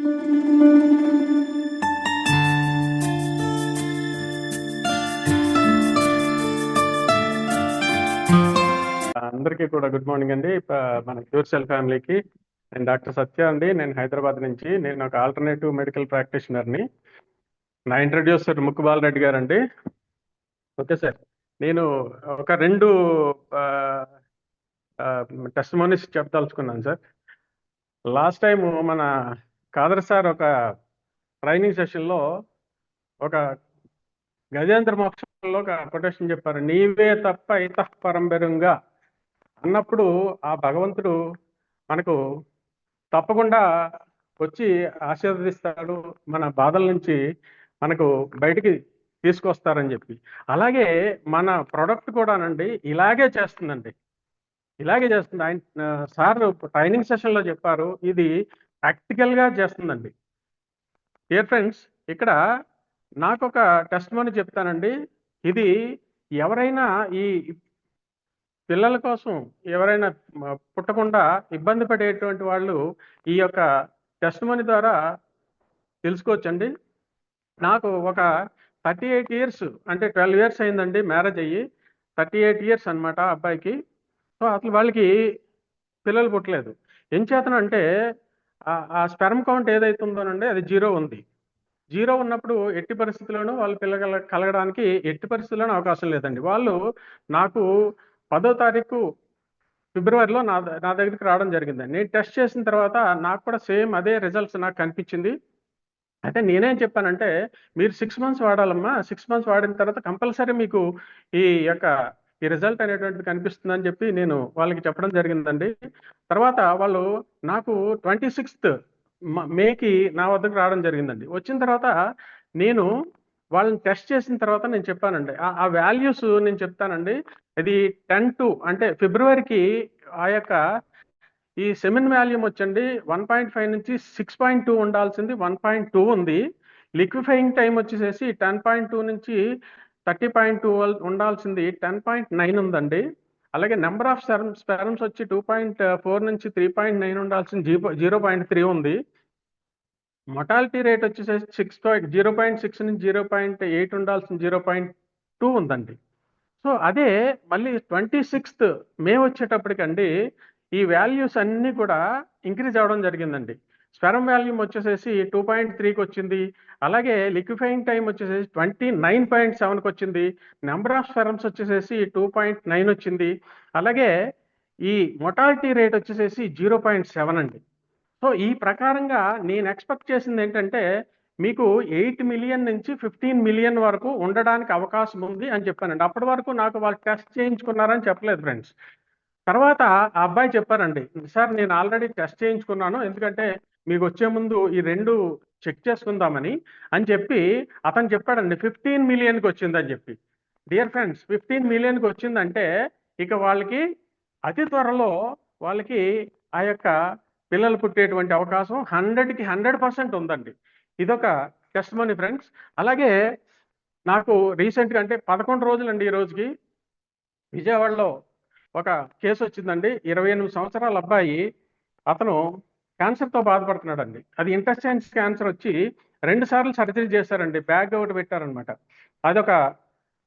అందరికీ కూడా good morning అండి. మన క్యూర్ సెల్ ఫ్యామిలీకి నేను డాక్టర్ సత్య అండి. నేను హైదరాబాద్ నుంచి. నేను ఒక ఆల్టర్నేటివ్ మెడికల్ ప్రాక్టీషనర్ని. నా ఇంట్రడ్యూసర్ ముక్కుబాల్ రెడ్డి గారు అండి ఓకే సార్. నేను ఒక రెండు టెస్ట్ మోనిస్ చెప్పదలుచుకున్నాను సార్. లాస్ట్ టైం మన కాదర్ సార్ ఒక ట్రైనింగ్ సెషన్లో ఒక గజేంద్ర మోక్షంలో ఒక కొటేషన్ చెప్పారు నీవే తప్ప ఇత పరంబరంగా అన్నప్పుడు ఆ భగవంతుడు మనకు తప్పకుండా వచ్చి ఆశీర్వదిస్తాడు మన బాధల నుంచి మనకు బయటికి తీసుకొస్తారని చెప్పి. అలాగే మన ప్రొడక్ట్ కూడానండి ఇలాగే చేస్తుందండి. ఇలాగే చేస్తుంది. ఆయన సార్ ట్రైనింగ్ సెషన్లో చెప్పారు ఇది ప్రాక్టికల్గా చేస్తుందండి. డియర్ ఫ్రెండ్స్ ఇక్కడ నాకు ఒక టెస్ట్ మనీ చెప్తానండి. ఇది ఎవరైనా ఈ పిల్లల కోసం ఎవరైనా పుట్టకుండా ఇబ్బంది పడేటువంటి వాళ్ళు ఈ యొక్క టెస్ట్ మనీ ద్వారా తెలుసుకోవచ్చండి. నాకు ఒక థర్టీ ఎయిట్ ఇయర్స్ అంటే ట్వెల్వ్ ఇయర్స్ అయిందండి మ్యారేజ్ అయ్యి. థర్టీ ఎయిట్ ఇయర్స్ అనమాట అబ్బాయికి. సో అసలు వాళ్ళకి పిల్లలు పుట్టలేదు. ఏం చేతనంటే ఆ- స్పెర్మ్ కౌంట్ ఏదైతుందోనండి అది జీరో ఉంది. జీరో ఉన్నప్పుడు ఎట్టి పరిస్థితుల్లోనూ వాళ్ళు పిల్లగల కలగడానికి ఎట్టి పరిస్థితుల్లోనూ అవకాశం లేదండి. వాళ్ళు నాకు పదో తారీఖు ఫిబ్రవరిలో నా నా దగ్గరికి రావడం జరిగిందండి. నేను టెస్ట్ చేసిన తర్వాత నాకు కూడా సేమ్ అదే రిజల్ట్స్ నాకు కనిపించింది. అయితే నేనేం చెప్పానంటే మీరు సిక్స్ మంత్స్ వాడాలమ్మా. సిక్స్ మంత్స్ వాడిన తర్వాత కంపల్సరీ మీకు ఈ యొక్క ఈ రిజల్ట్ అనేటువంటిది కనిపిస్తుందని చెప్పి నేను వాళ్ళకి చెప్పడం జరిగిందండి. తర్వాత వాళ్ళు నాకు ట్వంటీ సిక్స్త్ మేకి నా వద్దకు రావడం జరిగిందండి. వచ్చిన తర్వాత నేను వాళ్ళని టెస్ట్ చేసిన తర్వాత నేను చెప్పానండి. ఆ- ఆ వాల్యూస్ నేను చెప్తానండి. ఇది టెన్ టు అంటే ఫిబ్రవరికి ఆ యొక్క ఈ సెమిన్ వాల్యూమ్ వచ్చండి. వన్ పాయింట్ ఫైవ్ నుంచి సిక్స్ పాయింట్ టూ ఉండాల్సింది. వన్ పాయింట్ టూ ఉంది. లిక్విఫైయింగ్ టైం వచ్చేసేసి టెన్ పాయింట్ టూ నుంచి థర్టీ పాయింట్ టూ ఉండాల్సింది టెన్ పాయింట్ నైన్ ఉందండి. అలాగే నెంబర్ ఆఫ్ స్పెరమ్ స్పెరమ్స్ వచ్చి టూ పాయింట్ ఫోర్ నుంచి త్రీ పాయింట్ నైన్ ఉండాల్సింది జీరో జీరో పాయింట్ త్రీ ఉంది. మొటాలిటీ రేట్ వచ్చేసి six point zero point six నుంచి జీరో పాయింట్ ఎయిట్ ఉండాల్సిన జీరో పాయింట్ టూ ఉందండి. సో అదే మళ్ళీ ట్వంటీ సిక్స్త్ మే వచ్చేటప్పటికండి ఈ వాల్యూస్ అన్నీ కూడా ఇంక్రీజ్ అవ్వడం జరిగిందండి. స్పెరమ్ వాల్యూమ్ వచ్చేసేసి టూ పాయింట్ త్రీకి వచ్చింది. అలాగే లిక్విఫైయింగ్ టైం వచ్చేసేసి ట్వంటీ నైన్ పాయింట్ సెవెన్కి వచ్చింది. నెంబర్ ఆఫ్ స్పెరమ్స్ వచ్చేసేసి టూ పాయింట్ నైన్ వచ్చింది. అలాగే ఈ మొటాలిటీ రేట్ వచ్చేసేసి జీరో పాయింట్ సెవెన్ అండి. సో ఈ ప్రకారంగా నేను ఎక్స్పెక్ట్ చేసింది ఏంటంటే మీకు ఎయిట్ మిలియన్ నుంచి ఫిఫ్టీన్ మిలియన్ వరకు ఉండడానికి అవకాశం ఉంది అని చెప్పానండి. అప్పటి వరకు నాకు వాళ్ళు టెస్ట్ చేయించుకున్నారని చెప్పలేదు ఫ్రెండ్స్. తర్వాత ఆ అబ్బాయి చెప్పారండి సార్ నేను ఆల్రెడీ టెస్ట్ చేయించుకున్నాను. ఎందుకంటే మీకు వచ్చే ముందు ఈ రెండు చెక్ చేసుకుందామని అని చెప్పి అతను చెప్పాడండి ఫిఫ్టీన్ మిలియన్కి వచ్చిందని చెప్పి. డియర్ ఫ్రెండ్స్ ఫిఫ్టీన్ మిలియన్కి వచ్చిందంటే ఇక వాళ్ళకి అతి త్వరలో వాళ్ళకి ఆ యొక్క పిల్లలు పుట్టేటువంటి అవకాశం హండ్రెడ్కి హండ్రెడ్ పర్సెంట్ ఉందండి. ఇదొక టెస్ట్ మనీ ఫ్రెండ్స్ అలాగే నాకు రీసెంట్గా అంటే పదకొండు రోజులండి ఈ రోజుకి విజయవాడలో ఒక కేసు వచ్చిందండి ఇరవై ఎనిమిది సంవత్సరాల అబ్బాయి అతను క్యాన్సర్తో బాధపడుతున్నాడండి. అది ఇంటెస్టైన్స్ క్యాన్సర్ వచ్చి రెండు సార్లు సర్జరీ చేశారండి. బ్యాగ్ ఒకటి పెట్టారనమాట అదొక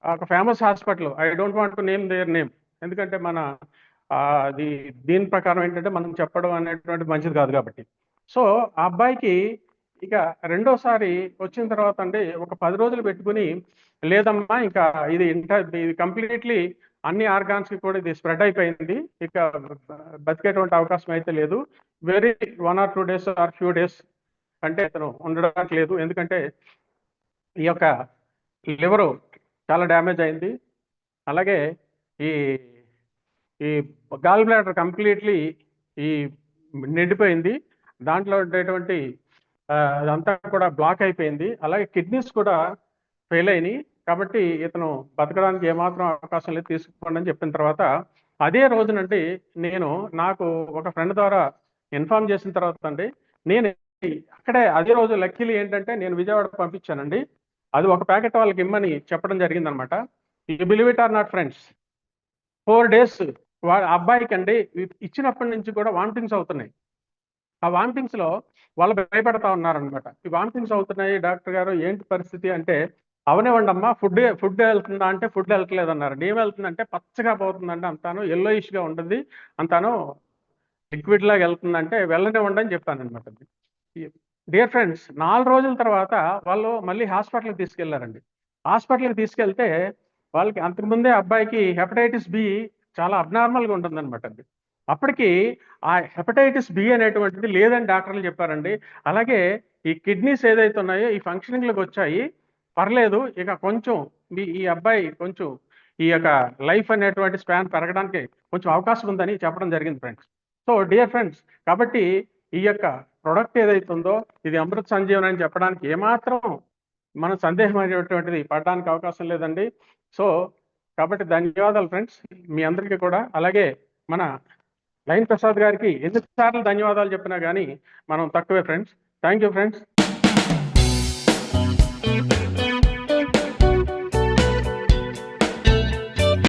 ఒక famous hospital. I don't want to name their name. ఎందుకంటే మన అది దీని ప్రకారం ఏంటంటే మనం చెప్పడం అనేటువంటి మంచిది కాదు కాబట్టి. సో ఆ అబ్బాయికి ఇక రెండోసారి వచ్చిన తర్వాత అండి ఒక పది రోజులు పెట్టుకుని లేదమ్మా ఇంకా ఇది ఇంటర్ ఇది కంప్లీట్లీ అన్ని ఆర్గాన్స్కి కూడా ఇది స్ప్రెడ్ అయిపోయింది. ఇక బతికేటువంటి అవకాశం అయితే లేదు. Very one or two days or few days అంటే అతను ఉండడానికి లేదు. ఎందుకంటే ఈ యొక్క లివరు చాలా డ్యామేజ్ అయింది. అలాగే ఈ ఈ గాల్ బ్లాడర్ కంప్లీట్లీ ఈ నిండిపోయింది. దాంట్లో ఉండేటువంటి అదంతా కూడా బ్లాక్ అయిపోయింది. అలాగే కిడ్నీస్ కూడా ఫెయిల్ అయినాయి. కాబట్టి ఇతను బతకడానికి ఏమాత్రం అవకాశం లేదు తీసుకోండి అని చెప్పిన తర్వాత అదే రోజునండి నేను నాకు ఒక ఫ్రెండ్ ద్వారా ఇన్ఫార్మ్ చేసిన తర్వాత అండి నేను అక్కడే అదే రోజు లక్కీలు ఏంటంటే నేను విజయవాడ పంపించానండి. అది ఒక ప్యాకెట్ వాళ్ళకి ఇమ్మని చెప్పడం జరిగిందనమాట. You believe it or not friends. Four days వాళ్ళ అబ్బాయికి అండి ఇచ్చినప్పటి నుంచి కూడా వామిటింగ్స్ అవుతున్నాయి. ఆ వామిటింగ్స్లో వాళ్ళు భయపడతా ఉన్నారనమాట. ఈ వామిటింగ్స్ అవుతున్నాయి డాక్టర్ గారు ఏంటి పరిస్థితి అంటే అవనివ్వండి అమ్మా ఫుడ్ ఫుడ్ వెళ్తుందా అంటే ఫుడ్ వెళ్తలేదు అన్నారు ఏం వెళ్తుందంటే పచ్చగా పోతుందంటే అంతాను ఎల్లో గా ఉంటుంది అంతాను లిక్విడ్ లాగా వెళ్తుందంటే వెళ్ళనివ్వండి అని చెప్పాను అనమాట డియర్ ఫ్రెండ్స్ నాలుగు రోజుల తర్వాత వాళ్ళు మళ్ళీ హాస్పిటల్కి తీసుకెళ్ళారండి. హాస్పిటల్కి తీసుకెళ్తే వాళ్ళకి అంతకుముందే అబ్బాయికి హెపటైటిస్ బి చాలా అబ్నార్మల్గా ఉంటుందన్నమాట అది అప్పటికి ఆ హెపటైటిస్ బి అనేటువంటిది లేదని డాక్టర్లు చెప్పారండి. అలాగే ఈ కిడ్నీస్ ఏదైతే ఉన్నాయో ఈ ఫంక్షనింగ్లకు వచ్చాయి పర్లేదు ఇక కొంచెం మీ ఈ అబ్బాయి కొంచెం ఈ యొక్క లైఫ్ అనేటువంటి స్పాన్ పెరగడానికి కొంచెం అవకాశం ఉందని చెప్పడం జరిగింది ఫ్రెండ్స్. సో డియర్ ఫ్రెండ్స్ కాబట్టి ఈ యొక్క ప్రొడక్ట్ ఏదైతే ఉందో ఇది అమృత్ సంజీవన్ అని చెప్పడానికి ఏమాత్రం మన సందేహం అనేటువంటిది పడడానికి అవకాశం లేదండి. సో కాబట్టి ధన్యవాదాలు ఫ్రెండ్స్. మీ అందరికీ కూడా. అలాగే మన లైన్ ప్రసాద్ గారికి ఎన్నిసార్లు ధన్యవాదాలు చెప్పినా కానీ మనం తక్కువే ఫ్రెండ్స్. Thank you friends.